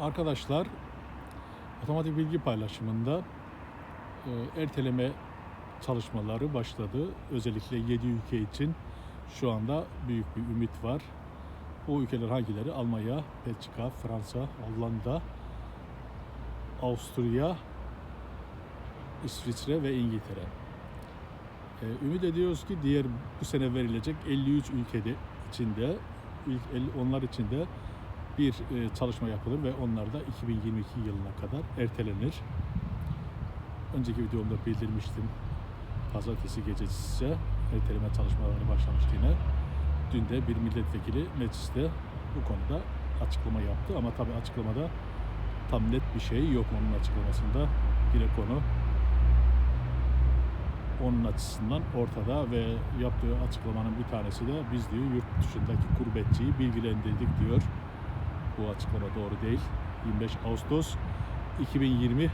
Arkadaşlar otomatik bilgi paylaşımında e, erteleme çalışmaları başladı. Özellikle 7 ülke için şu anda büyük bir ümit var. O ülkeler hangileri? Almanya, Belçika, Fransa, Hollanda, Avusturya, İsviçre ve İngiltere. Ee, ümit ediyoruz ki diğer bu sene verilecek 53 ülkede içinde onlar içinde bir e, çalışma yapılır ve onlar da 2022 yılına kadar ertelenir. Önceki videomda bildirmiştim. Pazartesi gecesi ise erteleme çalışmaları başlamıştı yine. Dün de bir milletvekili mecliste bu konuda açıklama yaptı ama tabii açıklamada tam net bir şey yok onun açıklamasında. Yine konu onun açısından ortada ve yaptığı açıklamanın bir tanesi de biz diyor yurt dışındaki gurbetçiyi bilgilendirdik diyor. Bu açıklama doğru değil. 25 Ağustos 2020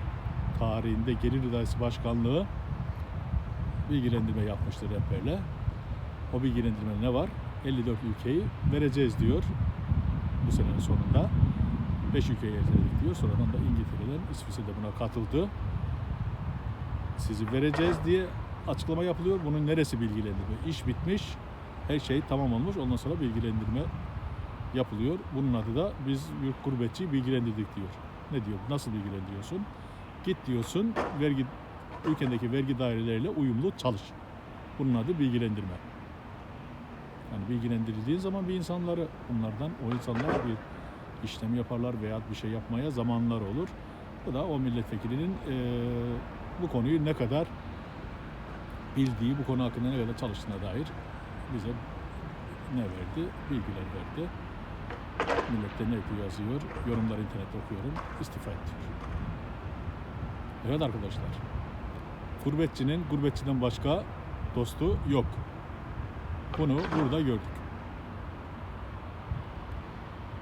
tarihinde Gelir İdaresi Başkanlığı bilgilendirme yapmıştır rehberle. O bilgilendirme ne var? 54 ülkeyi vereceğiz diyor bu senenin sonunda. 5 ülkeyi erteledik diyor. Sonradan da İngiltere'den İsviçre de buna katıldı. Sizi vereceğiz diye açıklama yapılıyor. Bunun neresi bilgilendirme? İş bitmiş, her şey tamam olmuş. Ondan sonra bilgilendirme yapılıyor. Bunun adı da biz yurt gurbetçi bilgilendirdik diyor. Ne diyor? Nasıl bilgilendiriyorsun? Git diyorsun, vergi ülkendeki vergi daireleriyle uyumlu çalış. Bunun adı bilgilendirme. Yani bilgilendirildiğin zaman bir insanları bunlardan o insanlar bir işlem yaparlar veya bir şey yapmaya zamanlar olur. Bu da o milletvekilinin eee, bu konuyu ne kadar bildiği, bu konu hakkında ne kadar çalıştığına dair bize ne verdi? Bilgiler verdi. Millette ne diyor yazıyor, yorumlar internette okuyorum, istifa et diyor. Evet arkadaşlar, gurbetçinin gurbetçiden başka dostu yok. Bunu burada gördük.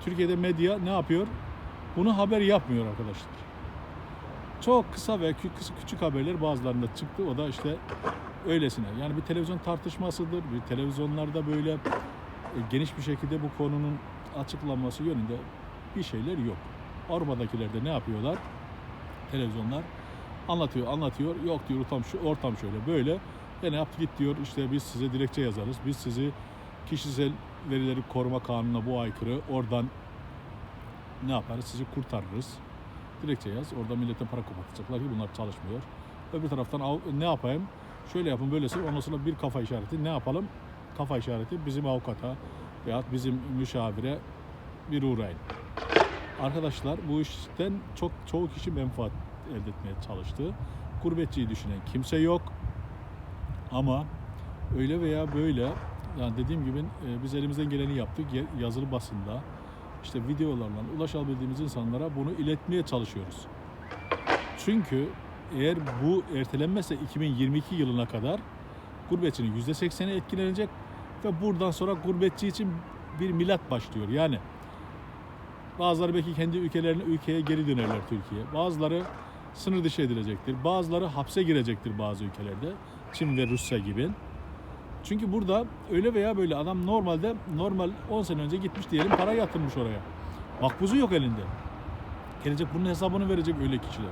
Türkiye'de medya ne yapıyor? Bunu haber yapmıyor arkadaşlar. Çok kısa ve küçük haberler bazılarında çıktı. O da işte öylesine. Yani bir televizyon tartışmasıdır. Bir televizyonlarda böyle geniş bir şekilde bu konunun açıklanması yönünde bir şeyler yok. Avrupa'dakilerde ne yapıyorlar? Televizyonlar anlatıyor, anlatıyor. Yok diyor ortam şu, ortam şöyle böyle. E ne yaptı git diyor işte biz size dilekçe yazarız. Biz sizi kişisel verileri koruma kanununa bu aykırı oradan ne yaparız? Sizi kurtarırız. Dilekçe yaz. Orada millete para kapatacaklar ki bunlar çalışmıyor. Öbür taraftan ne yapayım? Şöyle yapın böylesi. Ondan sonra bir kafa işareti. Ne yapalım? Kafa işareti bizim avukata veya bizim müşavire bir uğrayın. Arkadaşlar bu işten çok çoğu kişi menfaat elde etmeye çalıştı. Gurbetçiyi düşünen kimse yok. Ama öyle veya böyle yani dediğim gibi e, biz elimizden geleni yaptık. Yazılı basında işte videolarla ulaşabildiğimiz insanlara bunu iletmeye çalışıyoruz. Çünkü eğer bu ertelenmezse 2022 yılına kadar gurbetçinin %80'i etkilenecek ve buradan sonra gurbetçi için bir milat başlıyor. Yani bazıları belki kendi ülkelerine ülkeye geri dönerler Türkiye. Bazıları sınır dışı edilecektir. Bazıları hapse girecektir bazı ülkelerde. Çin ve Rusya gibi. Çünkü burada öyle veya böyle adam normalde normal 10 sene önce gitmiş diyelim para yatırmış oraya. Makbuzu yok elinde. Gelecek bunun hesabını verecek öyle kişiler.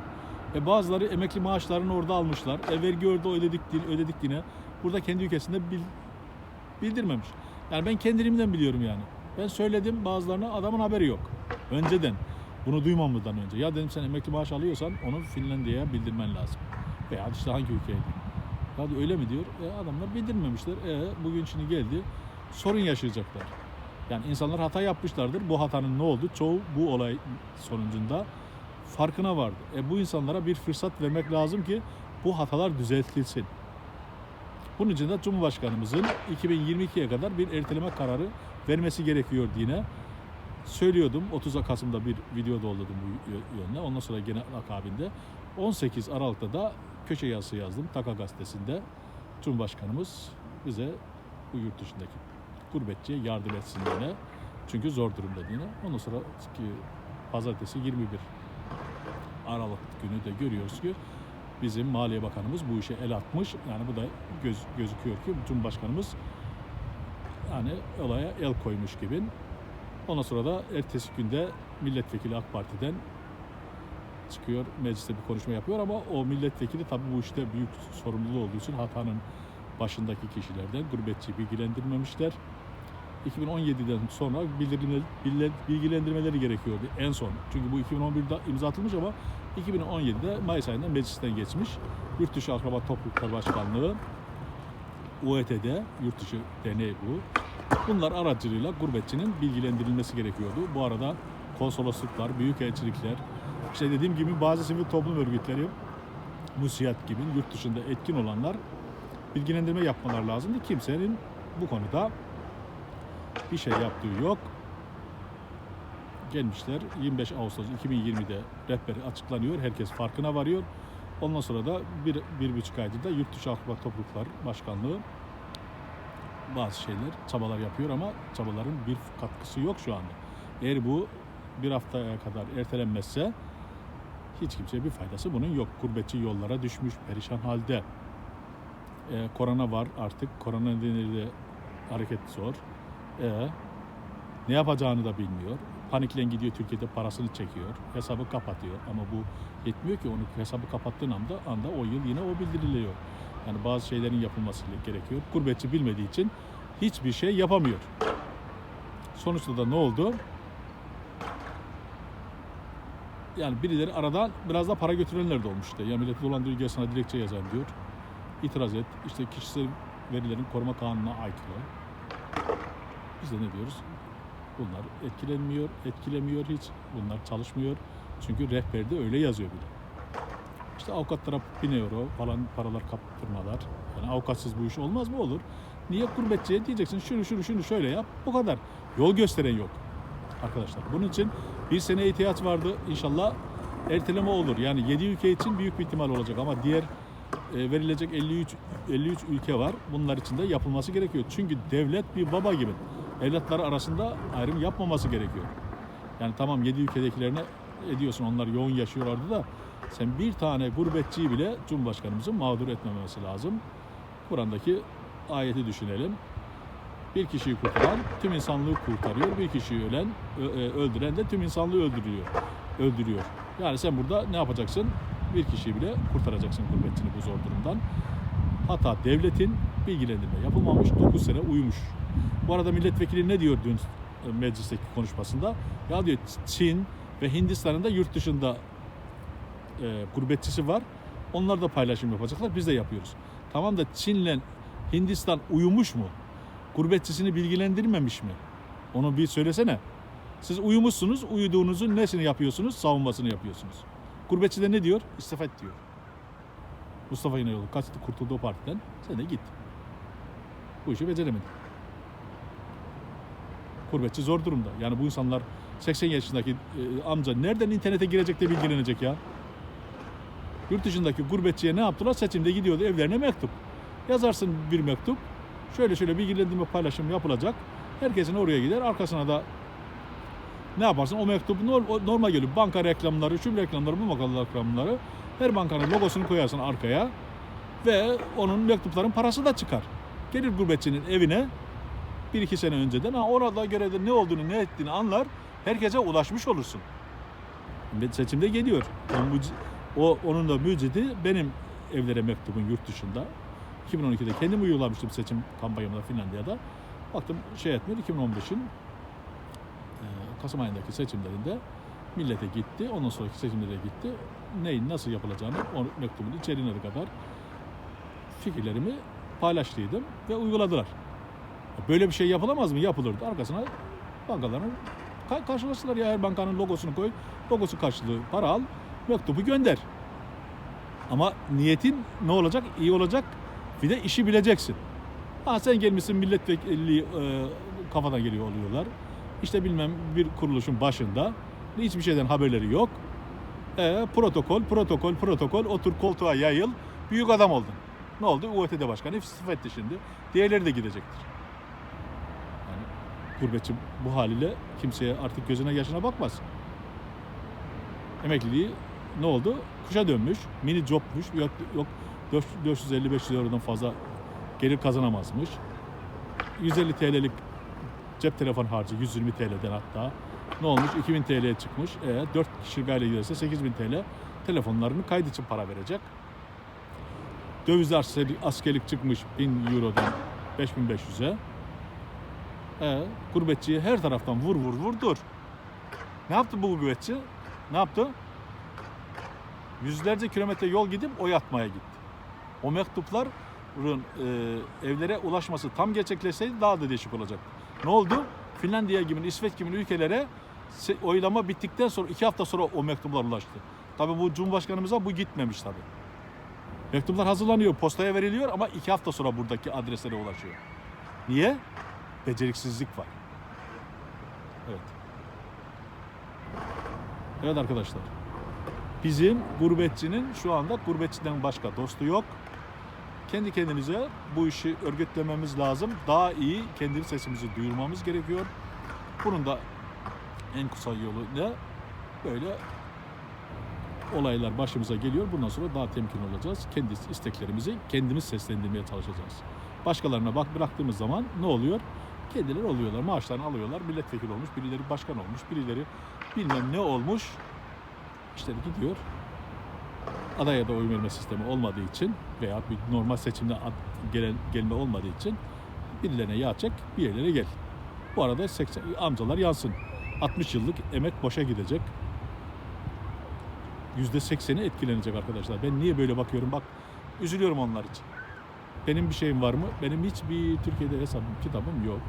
E bazıları emekli maaşlarını orada almışlar. E vergi orada ödedik, ödedik yine. Burada kendi ülkesinde bil, bildirmemiş. Yani ben kendimden biliyorum yani. Ben söyledim bazılarına adamın haberi yok. Önceden. Bunu duymamızdan önce. Ya dedim sen emekli maaş alıyorsan onu Finlandiya'ya bildirmen lazım. Veya işte hangi ülkeye ya diyor, öyle mi diyor. E, adamlar bildirmemişler. E, bugün şimdi geldi. Sorun yaşayacaklar. Yani insanlar hata yapmışlardır. Bu hatanın ne oldu? Çoğu bu olay sonucunda farkına vardı. E, bu insanlara bir fırsat vermek lazım ki bu hatalar düzeltilsin. Bunun için de Cumhurbaşkanımızın 2022'ye kadar bir erteleme kararı vermesi gerekiyor yine. Söylüyordum 30 Kasım'da bir video doldurdum bu yönde. Ondan sonra gene akabinde 18 Aralık'ta da köşe yazısı yazdım Taka gazetesinde. Cumhurbaşkanımız bize bu yurt dışındaki gurbetçiye yardım etsin yine. Çünkü zor durumda yine. Ondan sonra ki pazartesi 21 Aralık günü de görüyoruz ki bizim Maliye Bakanımız bu işe el atmış. Yani bu da göz, gözüküyor ki Cumhurbaşkanımız yani olaya el koymuş gibi. Ondan sonra da ertesi günde milletvekili AK Parti'den çıkıyor mecliste bir konuşma yapıyor ama o milletvekili tabii bu işte büyük sorumluluğu olduğu için hatanın başındaki kişilerden gurbetçi bilgilendirmemişler. 2017'den sonra bilgilendirmeleri gerekiyordu en son. Çünkü bu 2011'de imza atılmış ama 2017'de Mayıs ayında meclisten geçmiş. Yurt dışı Akraba Topluluklar Başkanlığı UET'de, yurt dışı derneği bu. Bunlar aracılığıyla gurbetçinin bilgilendirilmesi gerekiyordu. Bu arada konsolosluklar, büyükelçilikler, işte dediğim gibi bazı sivil toplum örgütleri, MÜSİAD gibi yurt dışında etkin olanlar bilgilendirme yapmalar lazımdı. Kimsenin bu konuda bir şey yaptığı yok. Gelmişler 25 Ağustos 2020'de rehber açıklanıyor. Herkes farkına varıyor. Ondan sonra da bir, bir buçuk aydır da Yurt Dışı Akraba Topluluklar Başkanlığı bazı şeyler, çabalar yapıyor ama çabaların bir katkısı yok şu anda. Eğer bu bir haftaya kadar ertelenmezse hiç kimseye bir faydası bunun yok. Gurbetçi yollara düşmüş, perişan halde. Ee, korona var artık. Korona nedeniyle hareket zor. Ee, ne yapacağını da bilmiyor. Paniklen gidiyor Türkiye'de parasını çekiyor. Hesabı kapatıyor. Ama bu yetmiyor ki onu hesabı kapattığın anda, anda o yıl yine o bildiriliyor. Yani bazı şeylerin yapılması gerekiyor. Gurbetçi bilmediği için hiçbir şey yapamıyor. Sonuçta da ne oldu? Yani birileri aradan biraz da para götürenler de olmuş işte. Ya milleti dolandırıyor gel sana dilekçe yazayım diyor. İtiraz et. İşte kişisel verilerin koruma kanununa aykırı. Biz de ne diyoruz? Bunlar etkilenmiyor, etkilemiyor hiç. Bunlar çalışmıyor. Çünkü rehberde öyle yazıyor bile. İşte avukatlara 1000 euro falan paralar kaptırmalar. Yani avukatsız bu iş olmaz mı? Olur. Niye gurbetçiye diyeceksin şunu şunu şunu şöyle yap. Bu kadar. Yol gösteren yok. Arkadaşlar bunun için bir sene ihtiyaç vardı. İnşallah erteleme olur. Yani 7 ülke için büyük bir ihtimal olacak ama diğer e, verilecek 53 53 ülke var. Bunlar için de yapılması gerekiyor. Çünkü devlet bir baba gibi. Evlatları arasında ayrım yapmaması gerekiyor. Yani tamam 7 ülkedekilerine ediyorsun onlar yoğun yaşıyorlardı da sen bir tane gurbetçiyi bile Cumhurbaşkanımızın mağdur etmemesi lazım. Kur'an'daki ayeti düşünelim. Bir kişiyi kurtaran tüm insanlığı kurtarıyor. Bir kişiyi ölen, e, öldüren de tüm insanlığı öldürüyor. Öldürüyor. Yani sen burada ne yapacaksın? Bir kişiyi bile kurtaracaksın gurbetçini bu zor durumdan. Hatta devletin bilgilendirme yapılmamış 9 sene uyumuş. Bu arada milletvekili ne diyor dün e, meclisteki konuşmasında? Ya diyor Çin ve Hindistan'ın da yurt dışında e, gurbetçisi var. Onlar da paylaşım yapacaklar. Biz de yapıyoruz. Tamam da Çin'le Hindistan uyumuş mu? Gurbetçisini bilgilendirmemiş mi? Onu bir söylesene. Siz uyumuşsunuz, uyuduğunuzun nesini yapıyorsunuz? Savunmasını yapıyorsunuz. Gurbetçi de ne diyor? İstifa et diyor. Mustafa İnegöl kaçtı kurtuldu o partiden. Sen de git. Bu işi beceremedin. Gurbetçi zor durumda. Yani bu insanlar 80 yaşındaki e, amca nereden internete girecek de bilgilenecek ya? Yurt dışındaki gurbetçiye ne yaptılar? Seçimde gidiyordu evlerine mektup. Yazarsın bir mektup. Şöyle şöyle bilgilendirme paylaşım yapılacak. Herkesin oraya gider. Arkasına da ne yaparsın? O mektup normal geliyor. Banka reklamları, şu reklamları, bu bankalar reklamları. Her bankanın logosunu koyarsın arkaya. Ve onun mektupların parası da çıkar. Gelir gurbetçinin evine bir iki sene önceden ha orada görevde ne olduğunu ne ettiğini anlar. Herkese ulaşmış olursun. Seçimde geliyor. O, onun da mucidi benim evlere mektubun yurt dışında. 2012'de kendim uygulamıştım seçim kampanyamda Finlandiya'da. Baktım şey etmiyor 2015'in e, Kasım ayındaki seçimlerinde millete gitti. Ondan sonraki seçimlere gitti. Neyin nasıl yapılacağını o mektubun içeriğine kadar fikirlerimi paylaştıydım ve uyguladılar. Böyle bir şey yapılamaz mı? Yapılırdı. Arkasına bankaların ka- karşılaştılar ya her bankanın logosunu koy. Logosu karşılığı para al. Mektubu gönder. Ama niyetin ne olacak? İyi olacak. Bir de işi bileceksin. Ha sen gelmişsin milletvekilliği e, kafadan geliyor oluyorlar. İşte bilmem bir kuruluşun başında hiçbir şeyden haberleri yok. E, protokol, protokol, protokol otur koltuğa yayıl. Büyük adam oldun. Ne oldu? UET'de başkanı istifa etti şimdi. Diğerleri de gidecektir. Gurbetçi bu haliyle kimseye artık gözüne yaşına bakmaz. Emekliliği ne oldu? Kuşa dönmüş, mini jobmuş, yok, yok 450-500 eurodan fazla gelir kazanamazmış. 150 TL'lik Cep telefon harcı 120 TL'den hatta. Ne olmuş? 2000 TL'ye çıkmış. E, 4 kişi gayle giderse 8000 TL telefonlarını kaydı için para verecek. Döviz askerlik çıkmış 1000 Euro'dan 5500'e. E, gurbetçiye her taraftan vur vur vur dur. Ne yaptı bu gurbetçi? Ne yaptı? Yüzlerce kilometre yol gidip oy atmaya gitti. O mektupların e, evlere ulaşması tam gerçekleşseydi daha da değişik olacak. Ne oldu? Finlandiya gibi, İsveç gibi ülkelere oylama bittikten sonra iki hafta sonra o mektuplar ulaştı. Tabii bu Cumhurbaşkanımıza bu gitmemiş tabii. Mektuplar hazırlanıyor, postaya veriliyor ama iki hafta sonra buradaki adreslere ulaşıyor. Niye? Beceriksizlik var. Evet. Evet arkadaşlar. Bizim gurbetçinin şu anda gurbetçiden başka dostu yok. Kendi kendimize bu işi örgütlememiz lazım. Daha iyi kendi sesimizi duyurmamız gerekiyor. Bunun da en kısa yolu ne? Böyle olaylar başımıza geliyor. Bundan sonra daha temkin olacağız. Kendi isteklerimizi kendimiz seslendirmeye çalışacağız. Başkalarına bak bıraktığımız zaman ne oluyor? Kendileri oluyorlar. Maaşlarını alıyorlar. Milletvekili olmuş, birileri başkan olmuş, birileri bilmem ne olmuş. İşleri gidiyor. Adaya da oy verme sistemi olmadığı için veya bir normal seçimde gelen, gelme olmadığı için birilerine yağ çek, bir yerlere gel. Bu arada 80, amcalar yansın. 60 yıllık emek boşa gidecek. %80'i etkilenecek arkadaşlar. Ben niye böyle bakıyorum? Bak üzülüyorum onlar için. Benim bir şeyim var mı? Benim hiçbir Türkiye'de hesabım, kitabım yok.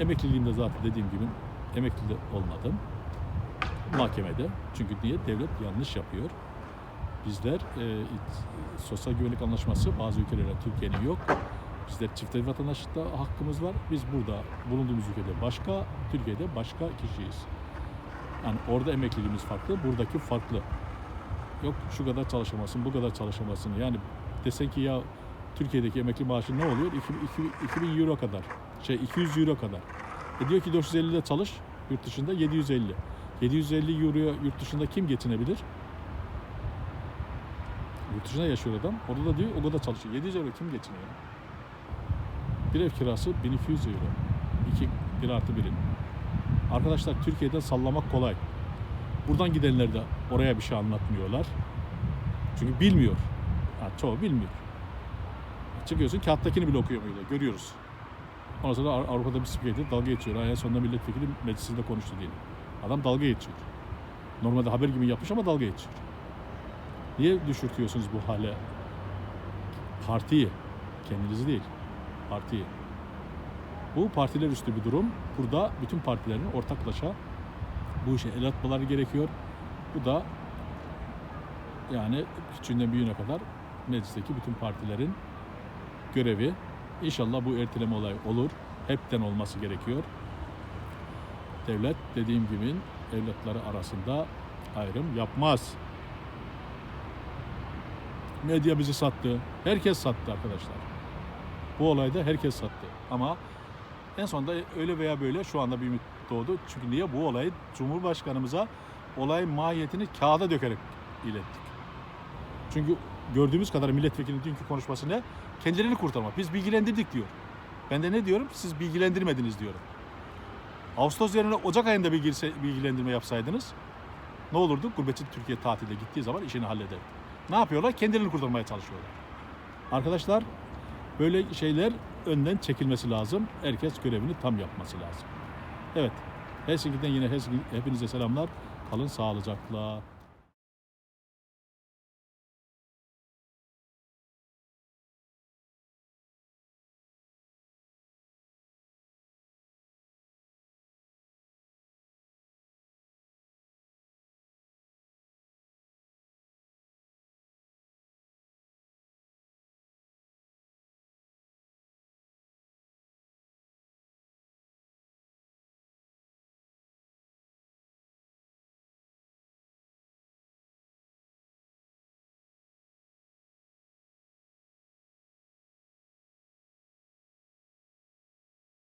Emekliliğimde zaten dediğim gibi emekli olmadım. Mahkemede. Çünkü niye? Devlet yanlış yapıyor. Bizler e, sosyal güvenlik anlaşması bazı ülkelerde Türkiye'nin yok. Bizler çift vatandaşlıkta hakkımız var. Biz burada bulunduğumuz ülkede başka, Türkiye'de başka kişiyiz. Yani orada emekliliğimiz farklı, buradaki farklı. Yok şu kadar çalışamazsın, bu kadar çalışamazsın. Yani desen ki ya Türkiye'deki emekli maaşı ne oluyor? 2000, 2000 euro kadar. Şey 200 euro kadar. E diyor ki 450'de çalış, yurt dışında 750. 750 euroya yurt dışında kim geçinebilir? Yurt dışında yaşıyor adam. Orada da diyor o kadar çalışıyor. 700 euro kim geçiniyor? Bir ev kirası 1200 euro. 2, 1 artı 1'in. Arkadaşlar Türkiye'de sallamak kolay. Buradan gidenler de oraya bir şey anlatmıyorlar. Çünkü bilmiyor. Ha, çoğu bilmiyor. Çıkıyorsun kağıttakini bile okuyamıyorlar. Görüyoruz. Ondan sonra Av- Avrupa'da bir spikerdir dalga geçiyor. En sonunda milletvekili meclisinde konuştu diye. Adam dalga geçiyor. Normalde haber gibi yapmış ama dalga geçiyor. Niye düşürtüyorsunuz bu hale? Partiyi. Kendinizi değil. Partiyi. Bu partiler üstü bir durum. Burada bütün partilerin ortaklaşa bu işe el atmaları gerekiyor. Bu da yani küçüğünden büyüğüne kadar meclisteki bütün partilerin görevi. İnşallah bu erteleme olayı olur. Hepten olması gerekiyor. Devlet dediğim gibi evlatları arasında ayrım yapmaz. Medya bizi sattı. Herkes sattı arkadaşlar. Bu olayda herkes sattı. Ama en sonunda öyle veya böyle şu anda bir ümit doğdu. Çünkü niye? Bu olayı Cumhurbaşkanımıza olayın mahiyetini kağıda dökerek ilettik. Çünkü gördüğümüz kadar milletvekilinin dünkü konuşması ne? Kendilerini kurtarmak. Biz bilgilendirdik diyor. Ben de ne diyorum? Siz bilgilendirmediniz diyorum. Ağustos yerine Ocak ayında bilgilse, bilgilendirme yapsaydınız ne olurdu? Gurbetçi Türkiye tatilde gittiği zaman işini halleder. Ne yapıyorlar? Kendilerini kurtarmaya çalışıyorlar. Arkadaşlar böyle şeyler önden çekilmesi lazım. Herkes görevini tam yapması lazım. Evet. Helsinki'den yine Helsinki, hepinize selamlar. Kalın sağlıcakla.